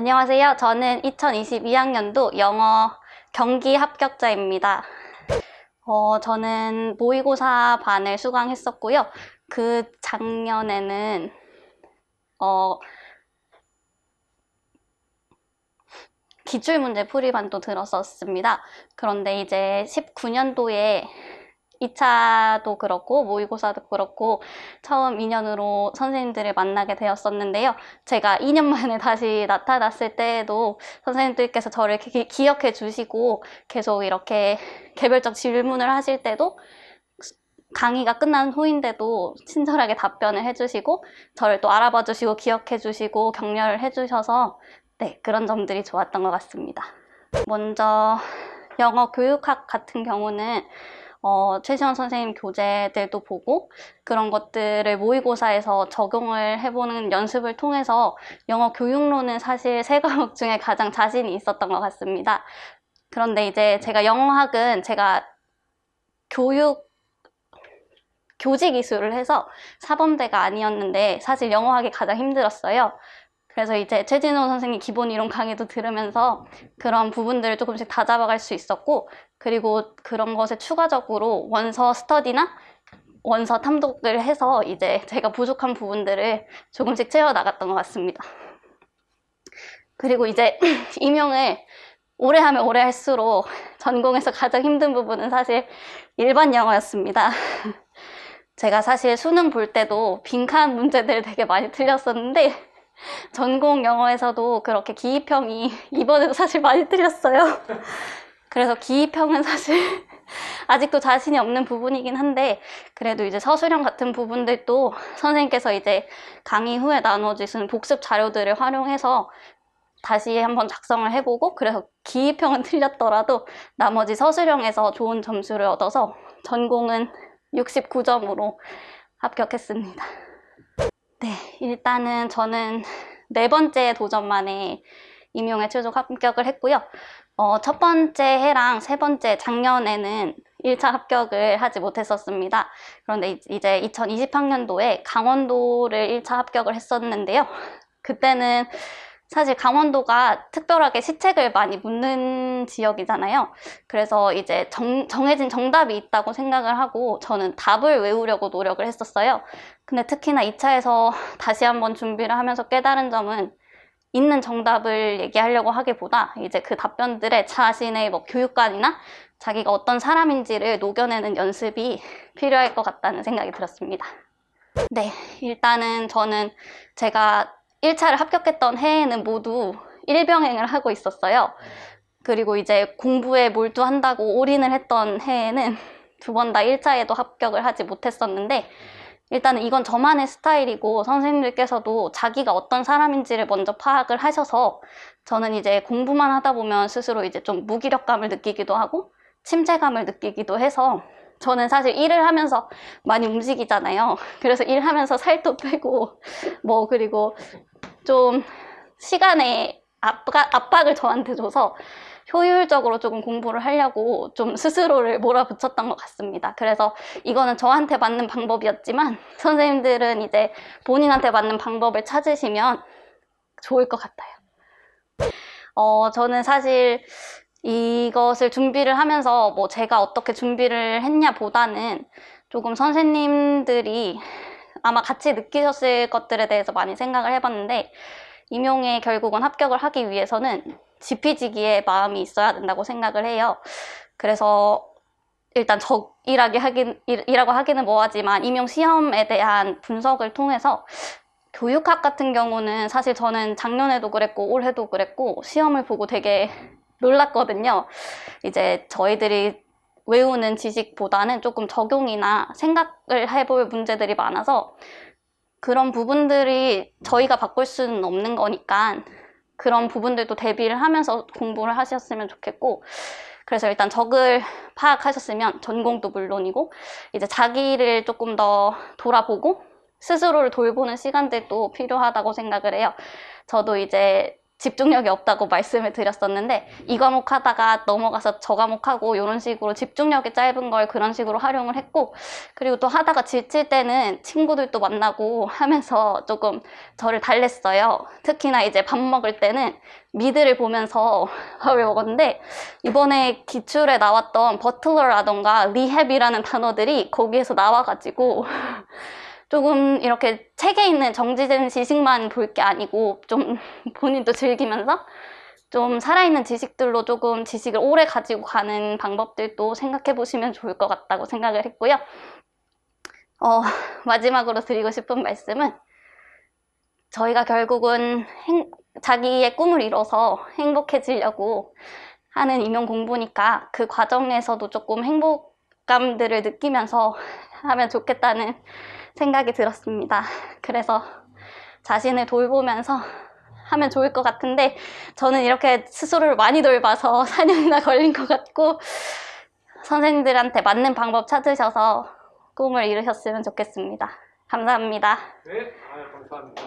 안녕하세요. 저는 2022학년도 영어 경기 합격자입니다. 어, 저는 모의고사 반을 수강했었고요. 그 작년에는 어, 기출문제 풀이반도 들었었습니다. 그런데 이제 19년도에 2차도 그렇고 모의고사도 그렇고 처음 인연으로 선생님들을 만나게 되었었는데요. 제가 2년 만에 다시 나타났을 때에도 선생님들께서 저를 기, 기억해 주시고 계속 이렇게 개별적 질문을 하실 때도 강의가 끝난 후인데도 친절하게 답변을 해주시고 저를 또 알아봐 주시고 기억해 주시고 격려를 해주셔서 네, 그런 점들이 좋았던 것 같습니다. 먼저 영어 교육학 같은 경우는 어, 최시원 선생님 교재들도 보고 그런 것들을 모의고사에서 적용을 해보는 연습을 통해서 영어 교육론은 사실 세 과목 중에 가장 자신이 있었던 것 같습니다. 그런데 이제 제가 영어학은 제가 교육 교직 이수를 해서 사범대가 아니었는데 사실 영어학이 가장 힘들었어요. 그래서 이제 최진호 선생님 기본 이론 강의도 들으면서 그런 부분들을 조금씩 다 잡아갈 수 있었고 그리고 그런 것에 추가적으로 원서 스터디나 원서 탐독을 해서 이제 제가 부족한 부분들을 조금씩 채워 나갔던 것 같습니다. 그리고 이제 임용을 오래 하면 오래 할수록 전공에서 가장 힘든 부분은 사실 일반 영어였습니다. 제가 사실 수능 볼 때도 빈칸 문제들 되게 많이 틀렸었는데 전공 영어에서도 그렇게 기입형이 이번에도 사실 많이 틀렸어요. 그래서 기입형은 사실 아직도 자신이 없는 부분이긴 한데 그래도 이제 서술형 같은 부분들도 선생님께서 이제 강의 후에 나눠주신 복습 자료들을 활용해서 다시 한번 작성을 해보고 그래서 기입형은 틀렸더라도 나머지 서술형에서 좋은 점수를 얻어서 전공은 69점으로 합격했습니다. 네, 일단은 저는 네 번째 도전 만에 임용에 최종 합격을 했고요. 어, 첫 번째 해랑 세 번째 작년에는 1차 합격을 하지 못했었습니다. 그런데 이제 2020학년도에 강원도를 1차 합격을 했었는데요. 그때는 사실 강원도가 특별하게 시책을 많이 묻는 지역이잖아요. 그래서 이제 정, 정해진 정답이 있다고 생각을 하고 저는 답을 외우려고 노력을 했었어요. 근데 특히나 2차에서 다시 한번 준비를 하면서 깨달은 점은 있는 정답을 얘기하려고 하기보다 이제 그 답변들에 자신의 뭐 교육관이나 자기가 어떤 사람인지를 녹여내는 연습이 필요할 것 같다는 생각이 들었습니다. 네, 일단은 저는 제가 1차를 합격했던 해에는 모두 일병행을 하고 있었어요. 그리고 이제 공부에 몰두한다고 올인을 했던 해에는 두 번 다 1차에도 합격을 하지 못했었는데 일단은 이건 저만의 스타일이고 선생님들께서도 자기가 어떤 사람인지를 먼저 파악을 하셔서 저는 이제 공부만 하다 보면 스스로 이제 좀 무기력감을 느끼기도 하고 침체감을 느끼기도 해서 저는 사실 일을 하면서 많이 움직이잖아요. 그래서 일하면서 살도 빼고 뭐 그리고 좀 시간에 압박, 압박 을 저한테 줘서 효율적으로 조금 공부를 하려고 좀 스스로를 몰아붙였던 것 같습니다. 그래서 이거는 저한테 맞는 방법이었지만 선생님들은 이제 본인한테 맞는 방법을 찾으시면 좋을 것 같아요. 어, 저는 사실 이것을 준비를 하면서 뭐 제가 어떻게 준비를 했냐 보다는 조금 선생님들이 아마 같이 느끼셨을 것들에 대해서 많이 생각을 해봤는데 임용에 결국은 합격을 하기 위해서는 지피지기의 마음이 있어야 된다고 생각을 해요. 그래서 일단 적이라고 하긴, 이라고 하기는 뭐하지만 임용 시험에 대한 분석을 통해서 교육학 같은 경우는 사실 저는 작년에도 그랬고 올해도 그랬고 시험을 보고 되게 놀랐거든요. 이제 저희들이 외우는 지식보다는 조금 적용이나 생각을 해볼 문제들이 많아서 그런 부분들이 저희가 바꿀 수는 없는 거니까 그런 부분들도 대비를 하면서 공부를 하셨으면 좋겠고 그래서 일단 적을 파악하셨으면 전공도 물론이고 이제 자기를 조금 더 돌아보고 스스로를 돌보는 시간들도 필요하다고 생각을 해요. 저도 이제 집중력이 없다고 말씀을 드렸었는데 이 과목 하다가 넘어가서 저 과목 하고 이런 식으로 집중력이 짧은 걸 그런 식으로 활용을 했고 그리고 또 하다가 지칠 때는 친구들도 만나고 하면서 조금 저를 달랬어요. 특히나 이제 밥 먹을 때는 미드를 보면서 밥을 먹었는데 이번에 기출에 나왔던 버틀러라던가 리헵이라는 단어들이 거기에서 나와가지고 조금 이렇게 책에 있는 정지된 지식만 볼 게 아니고 좀 본인도 즐기면서 좀 살아있는 지식들로 조금 지식을 오래 가지고 가는 방법들도 생각해 보시면 좋을 것 같다고 생각을 했고요. 어, 마지막으로 드리고 싶은 말씀은 저희가 결국은 행- 자기의 꿈을 이뤄서 행복해지려고 하는 임용 공부니까 그 과정에서도 조금 행복감들을 느끼면서 하면 좋겠다는 생각이 들었습니다. 그래서 자신을 돌보면서 하면 좋을 것 같은데 저는 이렇게 스스로를 많이 돌봐서 4년이나 걸린 것 같고 선생님들한테 맞는 방법 찾으셔서 꿈을 이루셨으면 좋겠습니다. 감사합니다. 네, 아, 감사합니다.